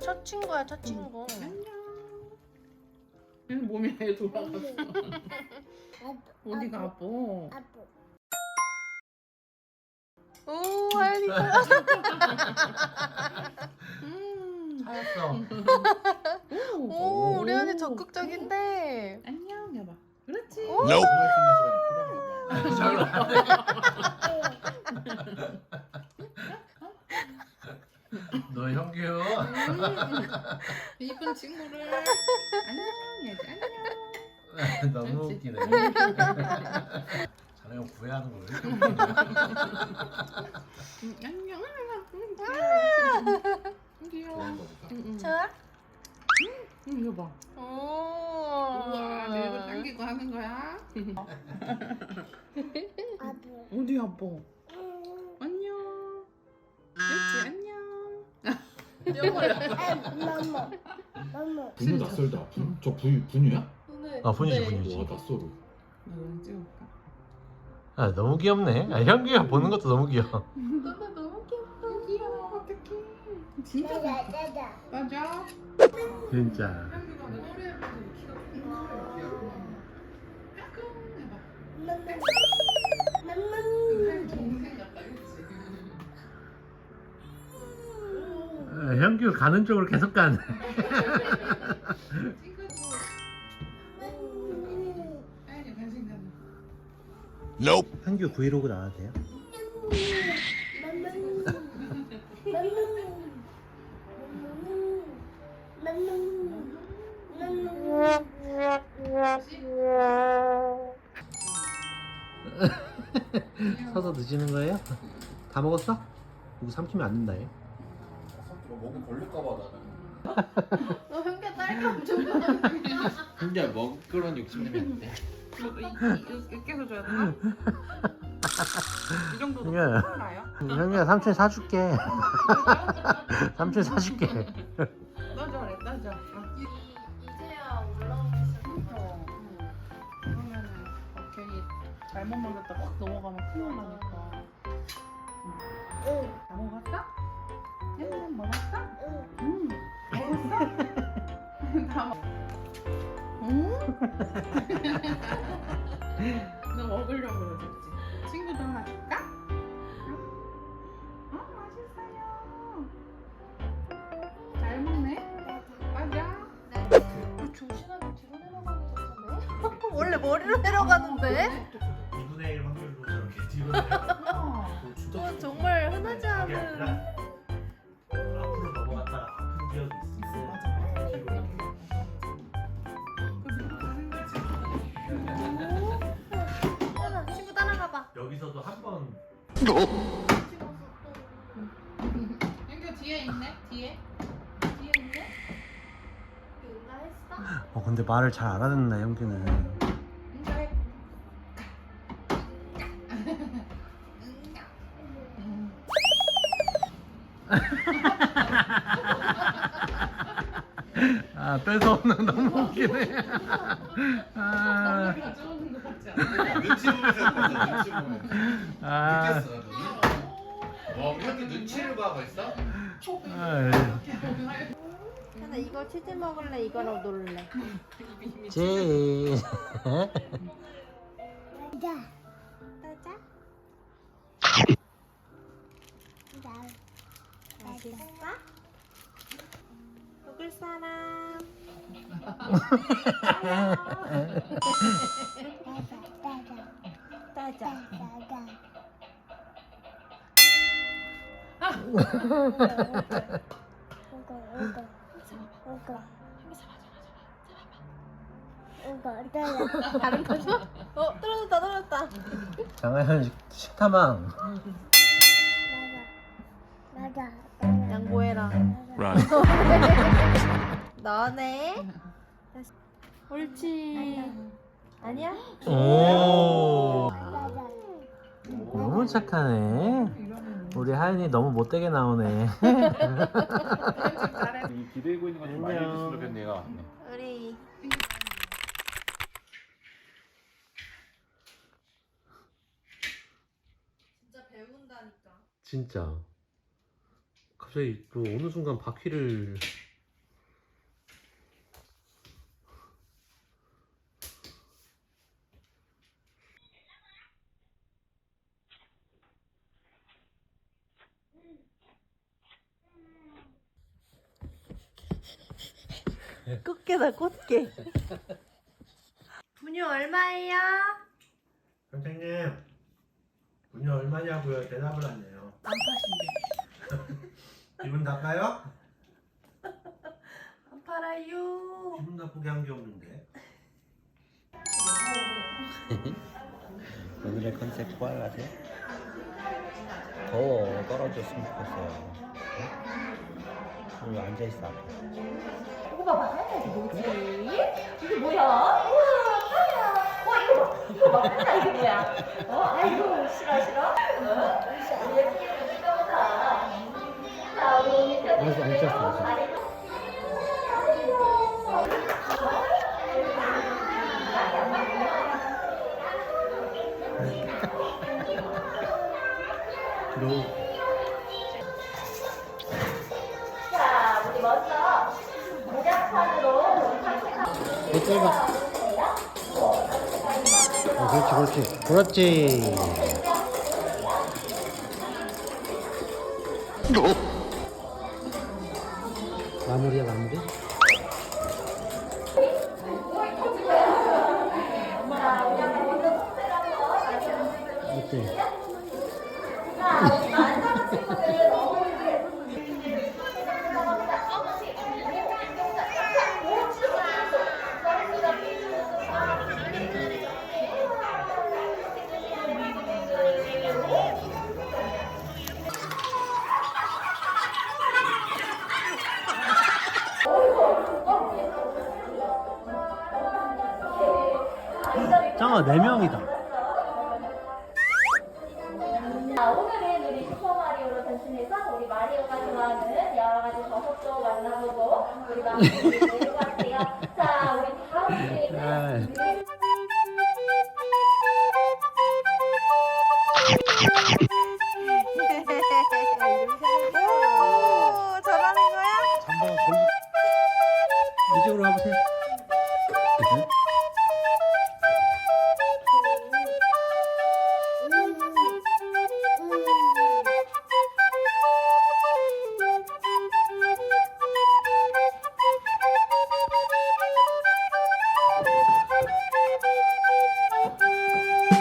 첫 친구야 첫 친구. 안녕. 몸이 아예 돌아갔어. 어디가 아파? 아프. 오 하연이 잘 음. 찾았어. 오. 오 우리 하연이 적극적인데. 안녕 해봐. 그렇지. 오. 필요한가 봐. 너 형규. 이쁜 친구를 안녕 해야지 안녕. 너무 그렇지. 웃기네. 자네가 구애하는 왜 이렇게 웃기냐. 음, 안녕. 음, 귀여워. 거 보다. 좋아? 응, 이거 봐. 오. 우와, 내 이거 당기고 하는 거야? 어디 아파? 엄마. 엄마. 분유 낯설다. 분? 저 분유 분유야? 아, 분이지, 분이지. 와 낯설어. 찍어볼까? 아 너무 귀엽네. 아, 형규가 보는 것도 너무 귀여워. 너나 너무 귀엽다. 귀여워, 어떡해. 진짜 귀엽다. 짜자. 맞아. 진짜. 한국어 노래 부르는 키가 큰 귀여워. 가는 쪽으로 계속 가네. 가는 형규 브이로그 나와도 돼요? 서서 드시는 거예요? 다 먹었어? 이거 삼키면 안 된다 얘. 목이 걸릴까봐 나는. 너 딸기 엄청 좋아하는데. 근데 먹 그런 욕심 내면 안 돼. 이렇게 해서 줘야 되나? 이 정도도 그냥. 콜라요? 형규야 삼촌 사줄게. 삼촌 사줄게. 넣어줘 그래 넣어줘 이제야 올라오기 시작했어. 그러면은 어, 괜히 잘못 먹었다 확 넘어가면 큰일 나니까 다 먹었어? 응 먹었어? 응 먹었어? 다 먹... 응? 너 먹으려고 그러겠지 친구도 하나 줄까? 응? 어 맛있어요 잘 먹네 맞아 조신하게 뒤로 내려가는 듯한데? 원래 머리로 내려가는데? 2분의 1 확률로 저렇게 뒤로 내려. 어, 정말 흔하지 않은. 여기서도 한 번. 여기 뒤에 있네 뒤에 뒤에 있네 응가 했어? 어 근데 말을 잘 알아듣네 형규는. 응가해 아 뺏어오는 거 너무 웃기네. 아, 머리가 쪼는 거 같지 않아? 눈치 아, 느꼈어? 와, 이렇게 눈치를 봐고 있어? 아, 하나 이거 치즈 먹을래? 이거로 놀래? 제. 자. 따자. 자. 맛있어? 먹을 사람. 이거 짜자. 다른 거 줘? 어 떨어졌다 떨어졌다. 장하현 식탐왕. 맞아. 맞아. 양보해라. 너네. 옳지. 아니야? 오. 착하네. 우리 하연이 너무 못되게 나오네. 이 기대고 있는 거좀 많이 해줬으면 좋겠네요. 우리 진짜 배운다니까. 진짜. 갑자기 또 어느 순간 바퀴를 꽃게다 꽃게. 분유 얼마예요? 선생님 분유 얼마냐고요? 대답을 안 해요. 안 파신대. 기분 나빠요? 안 팔아요. 기분 나쁘게 한 게 없는데. 오늘의 컨셉 좋아하세요? 더워 떨어졌으면 좋겠어요. 여기 앉아 있어 앞에. 봐봐, 하얀색이 뭐지? 이게 뭐야? 우와, 하야. 와, 이거 봐. 이거 봐. 하야, 이게 뭐야? 어, 아이고, 싫어, 싫어. 어? 예쁘게 생겼다. 자, 우리 오늘 편지 알았어, 앉았어, 앉았어. 너 너 짧아. 어, 그렇지, 그렇지. 그렇지. 마무리야, 마무리? 어때? 아 4명이다. 자, 오늘은 우리 슈퍼마리오로 변신해서 우리 마리오가 좋아하는 여러 가지 버섯도 만나보고 우리 마